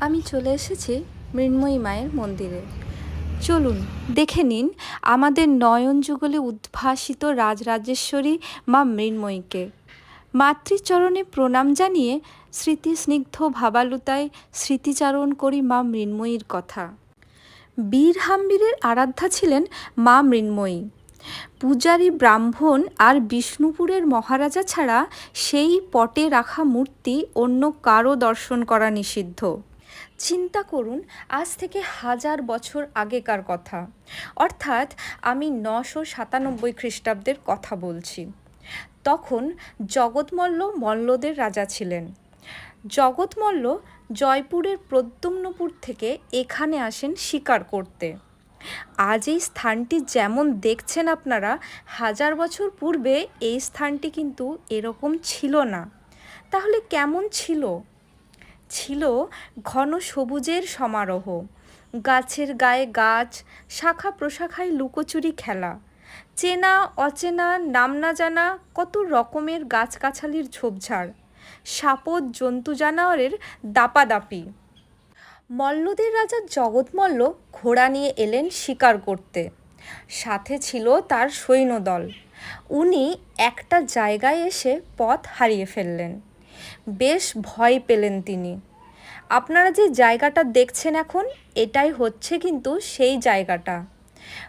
আমি চলে এসেছি মৃন্ময়ী মায়ের মন্দিরে। চলুন, দেখে নিন আমাদের নয়ন যুগলে উদ্ভাসিত রাজরাজেশ্বরী মা মৃন্ময়ীকে। মাতৃচরণে প্রণাম জানিয়ে স্মৃতিস্নিগ্ধ ভাবালুতায় স্মৃতিচারণ করি মা মৃন্ময়ীর কথা। বীর হাম্বীরের আরাধ্যা ছিলেন মা মৃন্ময়ী। পূজারী ব্রাহ্মণ আর বিষ্ণুপুরের মহারাজা ছাড়া সেই পটে রাখা মূর্তি অন্য কারও দর্শন করা নিষিদ্ধ। চিন্তা করুন, আজ থেকে হাজার বছর আগেকার কথা। অর্থাৎ আমি নশো সাতানব্বই খ্রিস্টাব্দের কথা বলছি। তখন জগৎমল্ল মল্লদের রাজা ছিলেন। জগৎমল্ল জয়পুরের প্রদ্যুম্নপুর থেকে এখানে আসেন শিকার করতে। আজ এই স্থানটি যেমন দেখছেন আপনারা, হাজার বছর পূর্বে এই স্থানটি কিন্তু এরকম ছিল না। তাহলে কেমন ছিল? ছিল ঘন সবুজের সমারোহ। গাছের গায়ে গাছ, শাখা প্রশাখায় লুকোচুরি খেলা। চেনা, অচেনা, নাম না জানা কত রকমের গাছগাছালির ঝোপঝাড়। সাপদ জন্তু জানোয়ারের দাপাদাপি। মল্লদের রাজা জগৎমল্ল ঘোড়া নিয়ে এলেন শিকার করতে। সাথে ছিল তার সৈন্যদল। উনি একটা জায়গায় এসে পথ হারিয়ে ফেললেন। বেশ ভয় পেলেন তিনি। আপনারা যে জায়গাটা দেখছেন এখন, এটাই হচ্ছে কিন্তু সেই জায়গাটা।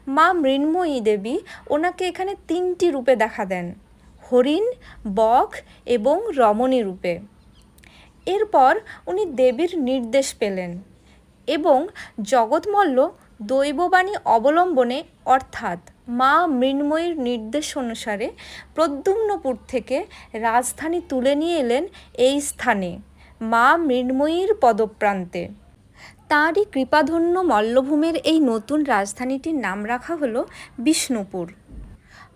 মা মৃন্ময়ী দেবী ওনাকে এখানে তিনটি রূপে দেখা দেন, হরিণ, বক এবং রমণী রূপে। এরপর উনি দেবীর নির্দেশ পেলেন এবং জগৎমল্ল দৈববাণী অবলম্বনে অর্থাৎ মা মৃন্ময়ীর নির্দেশ অনুসারে প্রদ্যুম্নপুর থেকে রাজধানী তুলে নিয়ে এলেন এই স্থানে মা মৃন্ময়ীর পদপ্রান্তে। তাঁরই কৃপাধন্য মল্লভূমের এই নতুন রাজধানীটির নাম রাখা হলো বিষ্ণুপুর।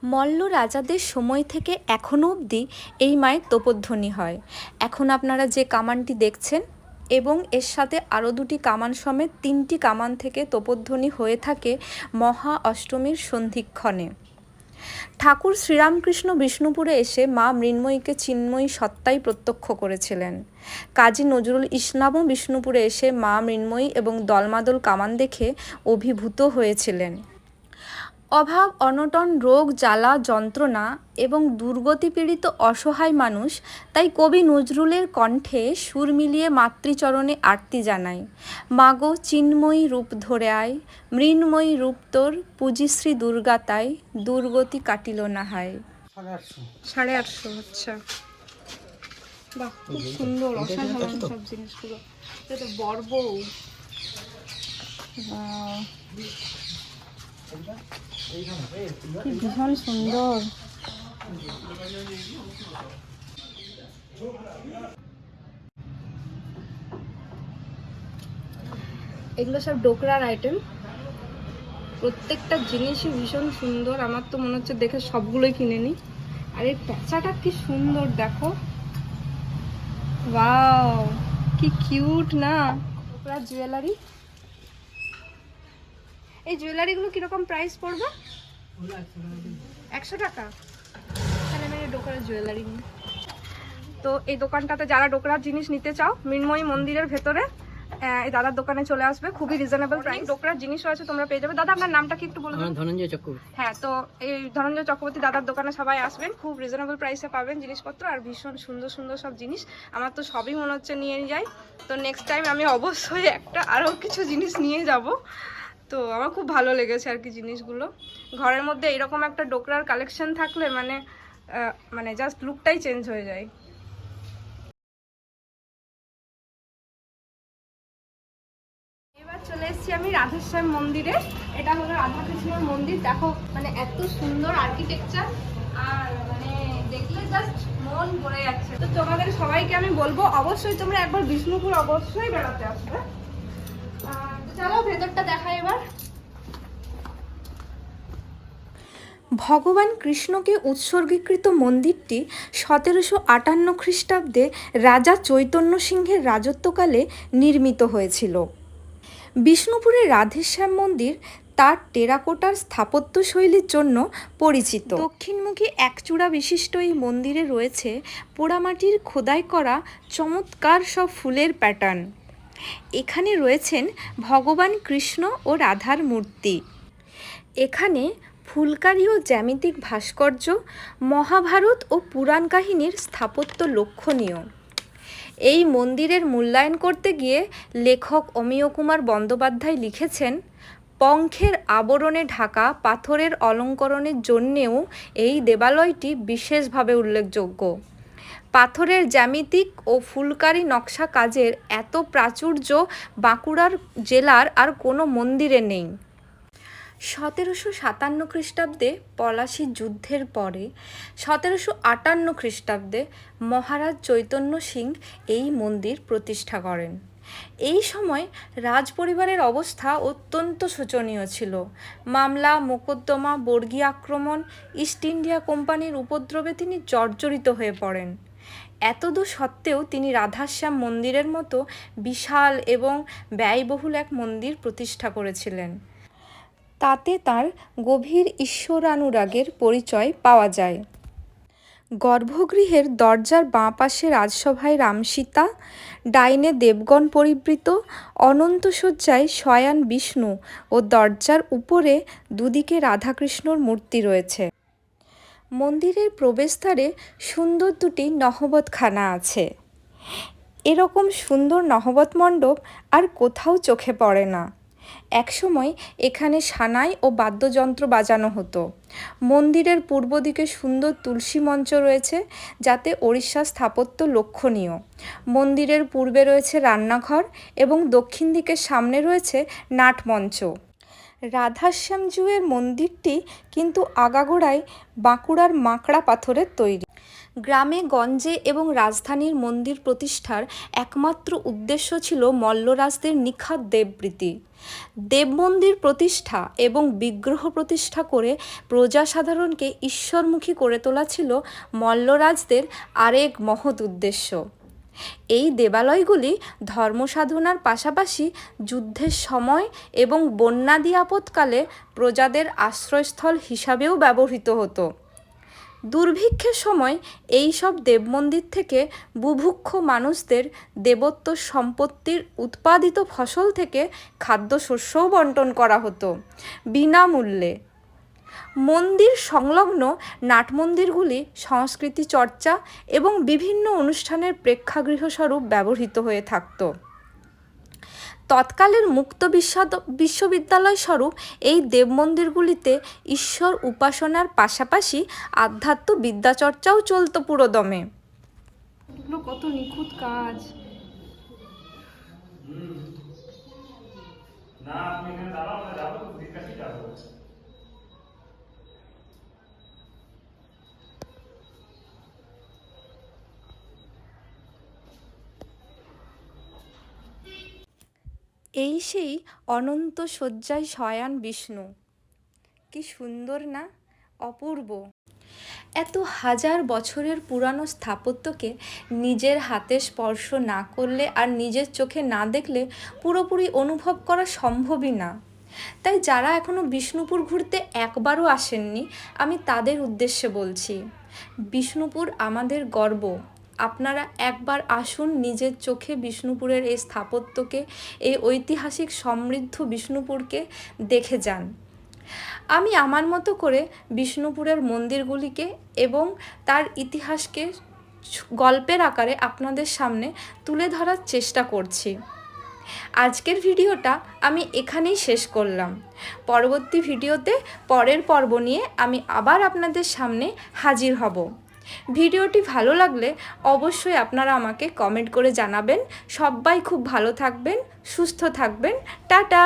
মল্ল রাজাদের সময় থেকে এখনও অবধি এই মায়ের তোপধ্বনি হয়। এখন আপনারা যে কামানটি দেখছেন এবং এর সাথে আরও দুটি কামান সমেত তিনটি কামান থেকে তোপধ্বনি হয়ে থাকে মহা অষ্টমীর সন্ধিক্ষণে। ঠাকুর শ্রীরামকৃষ্ণ বিষ্ণুপুরে এসে মা মৃন্ময়ীকে চিন্ময়ী সত্তাই প্রত্যক্ষ করেছিলেন। কাজী নজরুল ইসলামও বিষ্ণুপুরে এসে মা মৃন্ময়ী এবং দলমাদল কামান দেখে অভিভূত হয়েছিলেন। অভাব অনটন রোগ জ্বালা যন্ত্রণা এবং দুর্গতি পীড়িত অসহায় মানুষ তাই কবি নজরুলের কণ্ঠে সুর মিলিয়ে মাতৃচরণে আরতি জানায়। মাগো চিন্ময়ী রূপ ধরে আয় মৃন্ময়ী রূপ তোর পূজিশ্রী দুর্গা তাই দুর্গতি কাটিল না হায়। সাড়ে আটশো। আচ্ছা। বাহ খুব সুন্দর অসাধারণ সব জিনিসগুলো। এটা বর্বউ ভীষণ সুন্দর। এগুলো সব ডোকরার আইটেম প্রত্যেকটা জিনিসই ভীষণ সুন্দর। আমার তো মনে হচ্ছে দেখে সবগুলোই কিনে নিই। আর এই প্যাঁচাটা কি সুন্দর, দেখো। ওয়াও, কি কিউট না। ডোকরার জুয়েলারি এই জুয়েলারিগুলো কীরকম প্রাইস পড়বে? একশো টাকা। তাহলে আমি জুয়েলারি নিই তো এই দোকানটাতে যারা ডোকরার জিনিস নিতে চাও মৃন্ময়ী মন্দিরের ভেতরে এই দাদার দোকানে চলে আসবে। খুবই রিজনেবল প্রাইস ডোকরার জিনিসও আছে তোমরা পেয়ে যাবে। দাদা আপনার নামটা কি একটু বলে দেবেন? ধনঞ্জয় চক্রবর্তী। হ্যাঁ তো এই ধনঞ্জয় চক্রবর্তী দাদার দোকানে সবাই আসবেন। খুব রিজনেবল প্রাইসে পাবেন জিনিসপত্র আর ভীষণ সুন্দর সুন্দর সব জিনিস। আমার তো সবই মনে হচ্ছে নিয়ে যাই। তো নেক্সট টাইম আমি অবশ্যই একটা আরও কিছু জিনিস নিয়ে যাব। তো আমার খুব ভালো লেগেছে আর কি জিনিসগুলো। ঘরের মধ্যে এরকম একটা ডোকরার কালেকশন থাকলে মানে মানে জাস্ট লুকটাই চেঞ্জ হয়ে যায়। এবার চলে এসেছি আমি রাধেশ্বর মন্দিরে। এটা হলো রাধাকৃষ্ণের মন্দির। দেখো মানে এত সুন্দর আর্কিটেকচার আর মানে দেখলে জাস্ট মন ভরে যাচ্ছে। তো তোমাদের সবাইকে আমি বলব, অবশ্যই তোমরা একবার বিষ্ণুপুর অবশ্যই বেড়াতে আসবে। চলো ভেতরটা দেখাই এবার। ভগবান কৃষ্ণকে উৎসর্গীকৃত মন্দিরটি সতেরোশো আটান্ন খ্রিস্টাব্দে রাজা চৈতন্য সিংহের রাজত্বকালে নির্মিত হয়েছিল। বিষ্ণুপুরের রাধেশ্যাম মন্দির তার টেরাকোটার স্থাপত্য শৈলীর জন্য পরিচিত। দক্ষিণমুখী একচূড়া বিশিষ্ট এই মন্দিরে রয়েছে পোড়ামাটির খোদাই করা চমৎকার সব ফুলের প্যাটার্ন। এখানে রয়েছেন ভগবান কৃষ্ণ ও রাধার মূর্তি। এখানে ফুলকারি ও জ্যামিতিক ভাস্কর্য, মহাভারত ও পুরাণ কাহিনীর স্থাপত্য লক্ষণীয়। এই মন্দিরের মূল্যায়ন করতে গিয়ে লেখক অমিয় কুমার বন্দ্যোপাধ্যায় লিখেছেন, পঙ্খের আবরণে ঢাকা পাথরের অলঙ্করণের জন্যেও এই দেবালয়টি বিশেষভাবে উল্লেখযোগ্য। পাথরের জ্যামিতিক ও ফুলকারি নকশা কাজের এত প্রাচুর্য বাঁকুড়ার জেলার আর কোনো মন্দিরে নেই। সতেরোশো সাতান্ন খ্রিস্টাব্দে পলাশী যুদ্ধের পরে, সতেরোশো আটান্ন খ্রিস্টাব্দে মহারাজ চৈতন্য সিং এই মন্দির প্রতিষ্ঠা করেন। এই সময় রাজ পরিবারের অবস্থা অত্যন্ত শোচনীয় ছিল। মামলা, মোকদ্দমা, বর্গী আক্রমণ, ইস্ট ইন্ডিয়া কোম্পানির উপদ্রবে তিনি জর্জরিত হয়ে পড়েন। এতদূর সত্ত্বেও তিনি রাধাশ্যাম মন্দিরের মতো বিশাল এবং ব্যয়বহুল এক মন্দির প্রতিষ্ঠা করেছিলেন। তাতে তার গভীর ঈশ্বরানুরাগের পরিচয় পাওয়া যায়। গর্ভগৃহের দরজার বাঁ পাশে রাজসভায় রামসীতা, ডাইনে দেবগণ পরিবৃত, অনন্ত শয্যায় শয়ান বিষ্ণু ও দরজার উপরে দুদিকে রাধাকৃষ্ণর মূর্তি রয়েছে। মন্দিরের প্রবেশদ্বারে সুন্দর দুটি নহবতখানা আছে। এরকম সুন্দর নহবত মণ্ডপ আর কোথাও চোখে পড়ে না। একসময় এখানে সানাই ও বাদ্যযন্ত্র বাজানো হতো। মন্দিরের পূর্ব দিকে সুন্দর তুলসী মঞ্চ রয়েছে, যাতে ওড়িশা স্থাপত্য লক্ষণীয়। মন্দিরের পূর্বে রয়েছে রান্নাঘর এবং দক্ষিণ দিকের সামনে রয়েছে নাটমঞ্চ। রাধাশ্যামজুয়ের মন্দিরটি কিন্তু আগাগোড়ায় বাঁকুড়ার মাকড়া পাথরের তৈরি। গ্রামে গঞ্জে এবং রাজধানীর মন্দির প্রতিষ্ঠার একমাত্র উদ্দেশ্য ছিল মল্লরাজদের নিখাত দেববৃত্তি দেব মন্দির প্রতিষ্ঠা এবং বিগ্রহ প্রতিষ্ঠা করে প্রজা সাধারণকে ঈশ্বরমুখী করে তোলা ছিল মল্লরাজদের আরেক মহৎ উদ্দেশ্য। এই দেবালয়গুলি ধর্মসাধনার পাশাপাশি যুদ্ধের সময় এবং বন্যাদি আপৎকালে প্রজাদের আশ্রয়স্থল হিসাবেও ব্যবহৃত হতো। দুর্ভিক্ষের সময় এই সব দেবমন্দির থেকে বুভুক্ষ মানুষদের দেবত্ব সম্পত্তির উৎপাদিত ফসল থেকে খাদ্যশস্যও বন্টন করা হতো, বিনামূল্যে। মন্দির সংলগ্ন নাটমন্দিরগুলি সংস্কৃতি চর্চা এবং বিভিন্ন অনুষ্ঠানের প্রেক্ষাগৃহস্বরূপ ব্যবহৃত হয়ে থাকত। তৎকালের মুক্ত বিশ্বদ বিশ্ববিদ্যালয় স্বরূপ এই দেবমন্দিরগুলিতে ঈশ্বর উপাসনার পাশাপাশি আধ্যাত্ম বিদ্যাচর্চাও চলত পুরোদমে। কত নিখুঁত কাজ। না আপনি এখানে দিক যাব। এই সেই অনন্ত শয্যায় শয়ান বিষ্ণু। কি সুন্দর না? অপূর্ব। এত হাজার বছরের পুরানো স্থাপত্যকে নিজের হাতে স্পর্শ না করলে আর নিজের চোখে না দেখলে পুরোপুরি অনুভব করা সম্ভবই না। তাই যারা এখনও বিষ্ণুপুর ঘুরতে একবারও আসেননি, আমি তাদের উদ্দেশ্যে বলছি, বিষ্ণুপুর আমাদের গর্ব। আপনারা একবার আসুন নিজের চোখে বিষ্ণুপুরের এই স্থাপত্যকে, এই ঐতিহাসিক সমৃদ্ধ বিষ্ণুপুরকে দেখে যান। আমি আমার মতো করে বিষ্ণুপুরের মন্দিরগুলিকে এবং তার ইতিহাসকে গল্পের আকারে আপনাদের সামনে তুলে ধরার চেষ্টা করছি। আজকের ভিডিওটা আমি এখানেই শেষ করলাম। পরবর্তী ভিডিওতে পরের পর্ব নিয়ে আমি আবার আপনাদের সামনে হাজির হব। ভিডিওটি ভালো লাগলে অবশ্যই আপনারা আমাকে কমেন্ট করে জানাবেন। সবাই খুব ভালো থাকবেন, সুস্থ থাকবেন। টাটা!